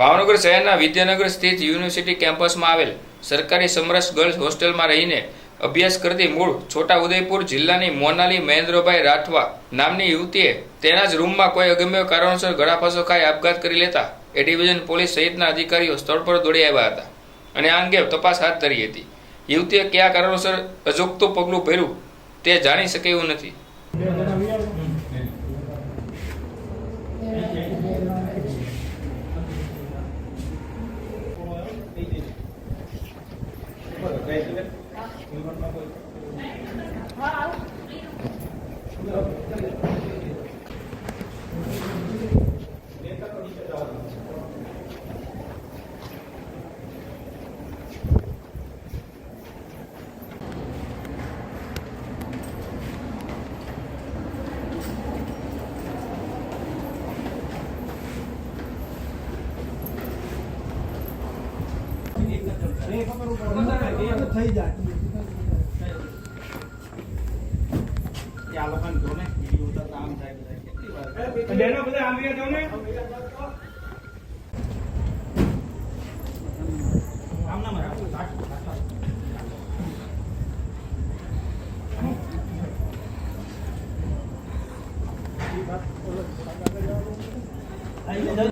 ભાવનગર શહેરના વિદ્યાનગર સ્થિત યુનિવર્સિટી કેમ્પસમાં આવેલ સરકારી સમરસ ગર્લ્સ હોસ્ટેલમાં રહીને અભ્યાસ કરતી મૂળ છોટા ઉદયપુર જિલ્લાની મોનાલી મહેન્દ્રભાઈ રાઠવા નામની યુવતીએ તેના જ રૂમમાં કોઈ અગમ્ય કારણોસર ગળાફાંસો ખાઈ આપઘાત કરી લેતા એ ડિવિઝન પોલીસ સહિતના અધિકારીઓ સ્થળ પર દોડી આવ્યા હતા અને આ અંગે તપાસ હાથ ધરી હતી. યુવતીએ કયા કારણોસર અજોગતું પગલું ભર્યું તે જાણી શકે એવું નથી. હા થઈ જાય બેનો બધા આમ રહ્યા જાઓ ને આમના મારા આઈ